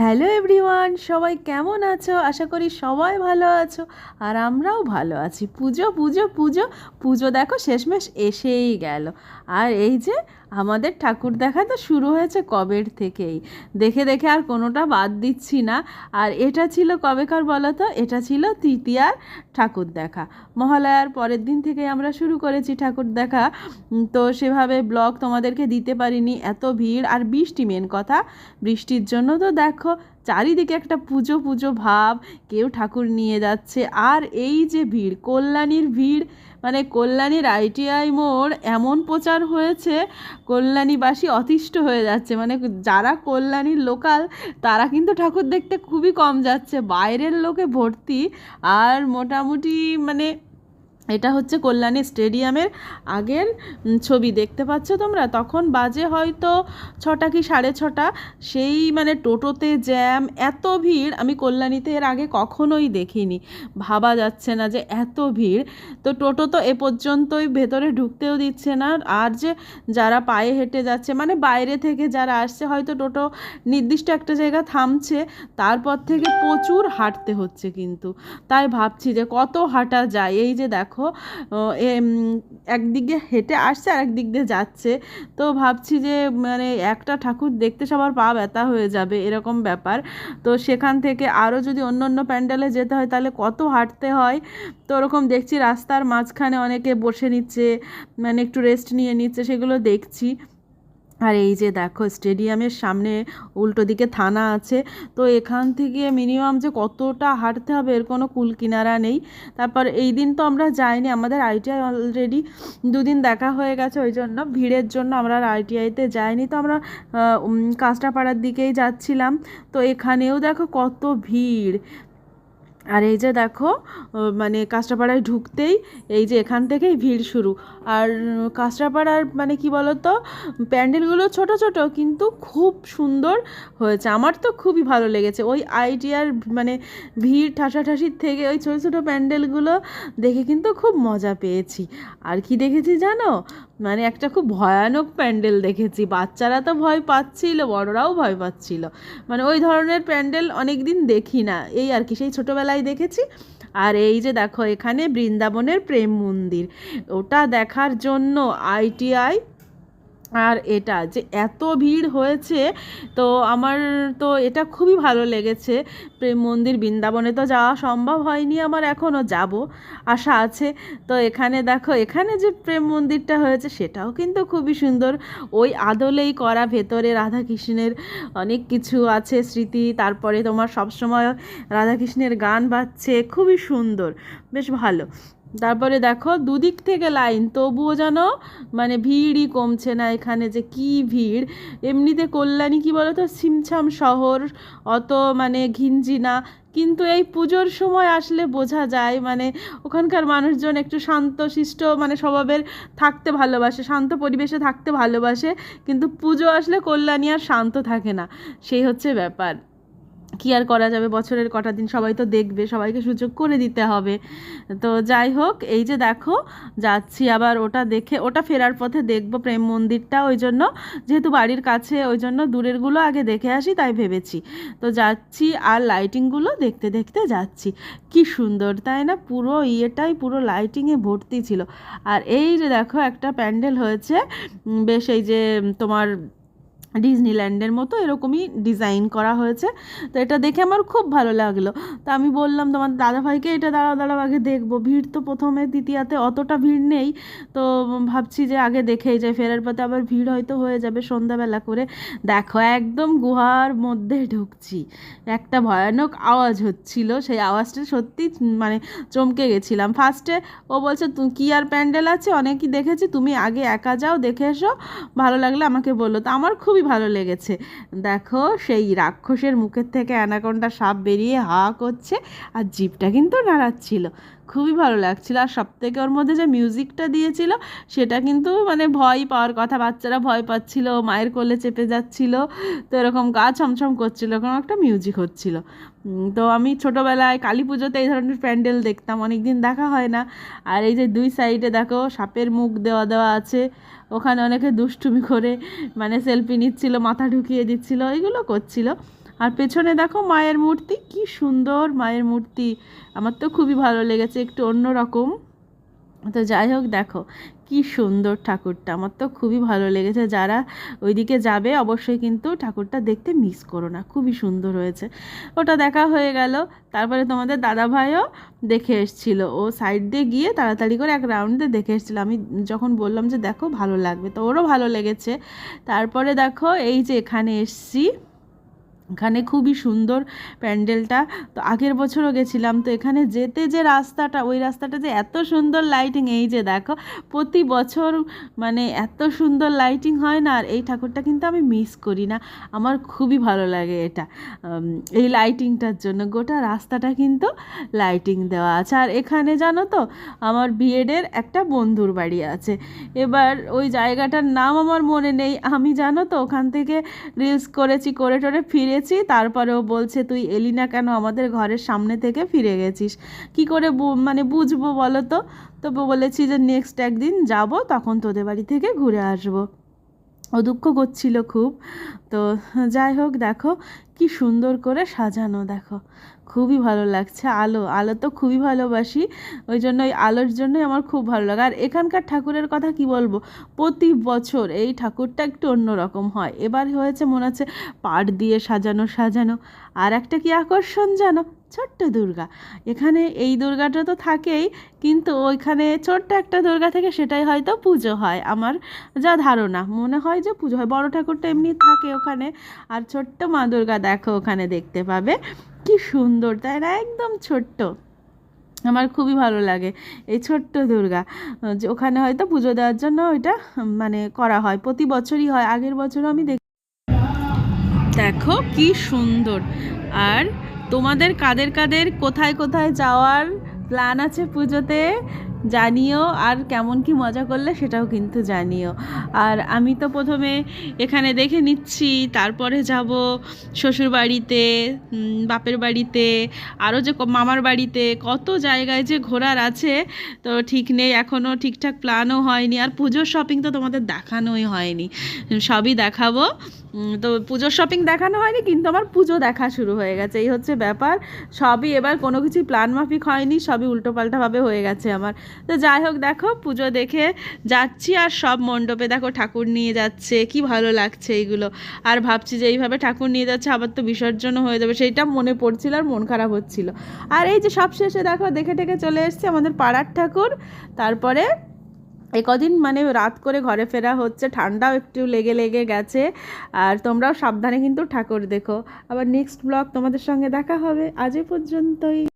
Hello everyone, সবাই কেমন আছো? আশা করি সবাই ভালো আছো আর আমরাও ভালো আছি। পুজো পুজো পুজো পুজো দেখো শেষমেশ এসেই গেল। আর এই যে আমাদের ঠাকুর দেখা তো শুরু হয়েছে কবের থেকেই। দেখে দেখে আর কোনোটা বাদ দিচ্ছি না। আর এটা ছিল কবেকার বলো তো এটা ছিল তৃতীয়ার ঠাকুর দেখা। মহালয়ার পরের দিন থেকে আমরা শুরু করেছি ঠাকুর দেখা। তো সেভাবে ব্লগ তোমাদেরকে দিতে পারিনি। এত ভিড় আর বৃষ্টি মেন কথা। বৃষ্টির জন্য তো দেখো চারিদিকে একটা পুজো পুজো ভাব, কেউ ঠাকুর নিয়ে যাচ্ছে। আর এই যে ভিড়, কল্যাণীর ভিড় মানে কল্যাণীর আইটিআই মোড় এমন প্রচার হয়েছে, কল্যাণীবাসী অতিষ্ঠ হয়ে যাচ্ছে। মানে যারা কল্যাণীর লোকাল, তারা কিন্তু ঠাকুর দেখতে খুবই কম যাচ্ছে। বাইরের লোকে ভর্তি, আর মোটামুটি মানে এটা হচ্ছে কল্যাণী স্টেডিয়ামের আগের ছবি। দেখতে পাচ্ছ তোমরা? তখন বাজে হয়তো ছটা কি সাড়ে ছটা। সেই মানে টোটোতে জ্যাম, এত ভিড়। আমি কল্যাণীতে এর আগে কখনোই দেখিনি। ভাবা যাচ্ছে না যে এত ভিড়। তো টোটো তো এ পর্যন্তই ভেতরে ঢুকতেও দিচ্ছে না। আর যে যারা পায়ে হেঁটে যাচ্ছে মানে বাইরে থেকে যারা আসছে, হয়তো টোটো নির্দিষ্ট একটা জায়গা থামছে। তারপর থেকে প্রচুর হাঁটতে হচ্ছে কিন্তু। তাই ভাবছি যে কত হাঁটা যায়? এই যে দেখো ও, একদিকে হেঁটে আসছে আর একদিক দিয়ে যাচ্ছে। তো ভাবছি যে মানে একটা ঠাকুর দেখতে সবার পা ব্যথা হয়ে যাবে এরকম ব্যাপার। তো সেখান থেকে আরও যদি অন্য অন্য প্যান্ডেলে যেতে হয় তাহলে কত হাঁটতে হয়? তো ওরকম দেখছি রাস্তার মাঝখানে অনেকে বসে নিচ্ছে মানে একটু রেস্ট নিয়ে নিচ্ছে সেগুলো দেখছি। আর এই যে দেখো, স্টেডিয়ামের সামনে উল্টো দিকে থানা আছে। তো এখান থেকে মিনিমাম যে কতটা হাঁটতে হবে এর কোনো কুল কিনারা নেই। তারপর এই দিন তো আমরা যাইনি, আমাদের আইটিআই অলরেডি দুদিন দেখা হয়ে গেছে, ওই জন্য ভিড়ের জন্য আমরা আইটিআইতে যাইনি। তো আমরা কাঁচরাপাড়ার দিকেই যাচ্ছিলাম। তো এখানেও দেখো কত ভিড়। আর এই যে দেখো মানে কাঁচরাপাড়ায় ঢুকতেই এই যে এখান থেকেই ভিড় শুরু। আর উম, কাঁচরাপাড়ার মানে কি বলতো প্যান্ডেলগুলো ছোট ছোট কিন্তু খুব সুন্দর হয়েছে। আমার তো খুবই ভালো লেগেছে। ওই আইডিয়ার মানে ভিড় ঠাসাঠাসির থেকে ওই ছোটো ছোটো প্যান্ডেলগুলো দেখে কিন্তু খুব মজা পেয়েছি। আর কি দেখেছি জানো? মানে একটা খুব ভয়ানক প্যান্ডেল দেখেছি। বাচ্চারা তো ভয় পাচ্ছিল, বড়রাও ভয় পাচ্ছিল। মানে ওই ধরনের প্যান্ডেল অনেক দিন দেখি না। এই আর কি, সেই ছোটোবেলায় দেখেছি। আর এই যে দেখো, এখানে বৃন্দাবনের প্রেম মন্দির। ওটা দেখার জন্য আইটিআই আর এটা যে এত ভিড় হয়েছে, তো আমার তো এটা খুবই ভালো লেগেছে। প্রেম মন্দির বৃন্দাবনে তো যাওয়া সম্ভব হয়নি, আমার এখনও যাব, আশা আছে। তো এখানে দেখো, এখানে যে প্রেম মন্দিরটা হয়েছে, সেটাও কিন্তু খুবই সুন্দর। ওই আদলেই করা ভেতরে রাধাকৃষ্ণের অনেক কিছু আছে, স্মৃতি, তারপরে তোমার সবসময় রাধাকৃষ্ণের গান বাজছে, খুবই সুন্দর, বেশ ভালো। তারপরে দেখো দুদিক থেকে লাইন, তবুও যেন মানে ভিড়ই কমছে না এখানে যে কি ভিড়। এমনিতে কল্যাণী কি বলতো, ছিমছাম শহর, অত মানে ঘিঞ্জি না। কিন্তু এই পুজোর সময় আসলে বোঝা যায় মানে ওখানকার মানুষজন একটু শান্তশিষ্ট মানে স্বভাবের থাকতে ভালোবাসে, শান্ত পরিবেশে থাকতে ভালোবাসে। কিন্তু পুজো আসলে কল্যাণী আর শান্ত থাকে না, সেই হচ্ছে ব্যাপার। কি আর করা যাবে? বছরের কটা দিন সবাই তো দেখবে, সবাইকে সুযোগ করে দিতে হবে। তো যাই হোক, এই যে দেখো, যাচ্ছি আবার ওটা দেখে, ওটা ফেরার পথে দেখব প্রেম মন্দিরটা, ওই জন্য যেহেতু বাড়ির কাছে, ওই জন্য দূরেরগুলো আগে দেখে আসি, তাই ভেবেছি। তো যাচ্ছি আর লাইটিংগুলো দেখতে দেখতে যাচ্ছি। কি সুন্দর, তাই না? পুরো ইয়েটাই, পুরো লাইটিংয়ে ভর্তি ছিল। আর এই যে দেখো, একটা প্যান্ডেল হয়েছে বেশ এই যে, তোমার ডিজনিল্যান্ডের মতো এরকমই ডিজাইন করা হয়েছে। তো এটা দেখে আমার খুব ভালো লাগল। তো আমি বললাম তোমার দাদাভাইকে, এটা দাঁড়াও দাঁড়াও, আগে দেখব। ভিড় তো প্রথমে, দ্বিতীয়াতে অতটা ভিড় নেই। তো ভাবছি যে আগে দেখেই যাই। ফেরার পথে আবার ভিড় হয়তো হয়ে যাবে সন্ধ্যাবেলা করে। দেখো, একদম গুহার মধ্যে ঢুকছি। একটা ভয়ানক আওয়াজ হচ্ছিল। সেই আওয়াজটা সত্যি মানে চমকে গেছিলাম। ফার্স্টে ও বলছে, "তু- কি আর প্যান্ডেল আছে? অনেকই দেখেছি। তুমি আগে একা যাও, দেখে এসো। ভালো লাগলে আমাকে বলল। তো আমার খুবই ভালো লেগেছে। দেখো, সেই রাক্ষসের মুখের থেকে অ্যানাকোন্ডা সাপ বেরিয়ে হা করছে, আর জিভটা কিন্তু নাড়াচ্ছিল। খুবই ভালো লাগছিল। আর সব থেকে ওর মধ্যে যে মিউজিকটা দিয়েছিল, সেটা কিন্তু মানে ভয় পাওয়ার কথা। বাচ্চারা ভয় পাচ্ছিল, মায়ের কোলে চেপে যাচ্ছিল, তো এরকম গা ছমছম করছিল, এরকম একটা মিউজিক হচ্ছিল। তো আমি ছোটোবেলায় কালী পুজোতে এই ধরনের প্যান্ডেল দেখতাম অনেক দিন দেখা হয় না। আর এই যে দুই সাইডে দেখো, সাপের মুখ দেওয়া দেওয়া আছে, ওখানে অনেকে দুষ্টুমি করে মানে সেলফি নিচ্ছিল, মাথা ঢুকিয়ে দিচ্ছিল, এগুলো করছিল। আর পেছনে দেখো মায়ের মূর্তি, কি সুন্দর মায়ের মূর্তি। আমার তো খুবই ভালো লেগেছে, একটু অন্য রকম তো যাই হোক, দেখো, কি সুন্দর ঠাকুরটা, আমার তো খুবই ভালো লেগেছে। যারা ওইদিকে যাবে, অবশ্যই কিন্তু ঠাকুরটা দেখতে মিস করো না, খুবই সুন্দর হয়েছে। ওটা দেখা হয়ে গেল, তারপরে তোমাদের দাদা ভাইও দেখে এসছিল। ও সাইড দিয়ে গিয়ে তাড়াতাড়ি করে এক রাউন্ডে দেখে এসছিল। আমি যখন বললাম যে, দেখো, ভালো লাগবে। তো ওরও ভালো লেগেছে। তারপরে দেখো, এই যে এখানে এসছি। এখানে খুবই সুন্দর প্যান্ডেলটা। তো আগের বছরও গেছিলাম, তো এখানে যেতে যে রাস্তাটা, ওই রাস্তাটা যে এত সুন্দর লাইটিং এই যে দেখো, প্রতি বছর মানে এত সুন্দর লাইটিং হয় না, আর এই ঠাকুরটা কিন্তু আমি মিস করি না। আমার খুবই ভালো লাগে এটা এই লাইটিংটার জন্য। গোটা রাস্তাটা কিন্তু লাইটিং দেওয়া আছে। আর এখানে জানো তো, আমার বিএডের একটা বন্ধুর বাড়ি আছে। এবার ওই জায়গাটার নাম আমার মনে নেই। আমি জানো তো, ওখান থেকে রিলস করেছি করে টোরে ফিরেছি তারপরেও বলছে, তুই এলি না কেন? আমাদের ঘরের সামনে থেকে ফিরে গেছিস। কি করে মানে বুঝব বলো তো? তো বলেছি যে নেক্সট একদিন যাব, তখন তোদের বাড়ি থেকে ঘুরে আসব। ও দুঃখ করছিল খুব। তো যাই হোক, দেখো কি সুন্দর করে সাজানো, দেখো। খুবই ভালো লাগছে আলো আলো তো খুবই ভালোবাসি, ওই জন্য ওই আলোর জন্যই আমার খুব ভালো লাগে। আর এখানকার ঠাকুরের কথা কি বলব, প্রতি বছর এই ঠাকুরটা একটু অন্যরকম হয়। এবার হয়েছে, মনে হচ্ছে পাট দিয়ে সাজানো সাজানো। আর একটা কি আকর্ষণ জানো, ছোট্ট দুর্গা। এখানে এই দুর্গাটা তো থাকেই, কিন্তু ওইখানে ছোট্ট একটা দুর্গা থেকে সেটাই হয়তো পুজো হয়। আমার যা ধারণা, মনে হয় যে পুজো হয়। বড় ঠাকুরটা এমনি থাকে ওখানে। আর ছোট্ট মা দুর্গা দেখো ওখানে দেখতে পাবে। কি সুন্দর, তাই না? একদম ছোট্ট। আমার খুবই ভালো লাগে এই ছোট্ট দুর্গা। যে ওখানে হয়তো পুজো দেওয়ার জন্য ওইটা মানে করা হয়। প্রতি বছরই হয়। আগের বছরও আমি দেখ দেখো কি সুন্দর। আর তোমাদের কাদের কাদের কোথায় কোথায় যাওয়ার প্ল্যান আছে পুজোতে? জানিও আর কেমন কি মজা করলে সেটাও কিন্তু জানিও। আর আমি তো প্রথমে এখানে দেখে নিচ্ছি, তারপরে যাব শ্বশুর বাড়িতে বাপের বাড়িতে, আরও যে মামার বাড়িতে, কত জায়গায় যে ঘোরার আছে, তো ঠিক নেই, এখনও ঠিকঠাক প্ল্যানও হয়নি। আর পুজোর শপিং তো তোমাদের দেখানোই হয়নি। সবই দেখাবো। তো পুজোর শপিং দেখানো হয়নি, কিন্তু আমার পুজো দেখা শুরু হয়ে গেছে। এই হচ্ছে ব্যাপার। সবই এবার কোনো কিছুই প্ল্যান মাফিক হয়নি, সবই উল্টোপাল্টাভাবে হয়ে গেছে আমার। তো যাই হোক, দেখো, পুজো দেখে যাচ্ছি আর সব মণ্ডপে, দেখো, ঠাকুর নিয়ে যাচ্ছে, কি ভালো লাগছে এইগুলো। আর ভাবছি যে এইভাবে ঠাকুর নিয়ে যাচ্ছে, আবার তো বিসর্জনও হয়ে যাবে, সেইটা মনে পড়ছিল আর মন খারাপ হচ্ছিল। আর এই যে সব শেষে দেখো, দেখে টেকে চলে এসছে আমাদের পাড়ার ঠাকুর। তারপরে এ কদিন মানে রাত করে ঘরে ফেরা হচ্ছে, ঠান্ডাও একটু লেগে লেগে গেছে। আর তোমরাও সাবধানে কিন্তু ঠাকুর দেখো। আবার নেক্সট ব্লগ তোমাদের সঙ্গে দেখা হবে। আজ পর্যন্তই।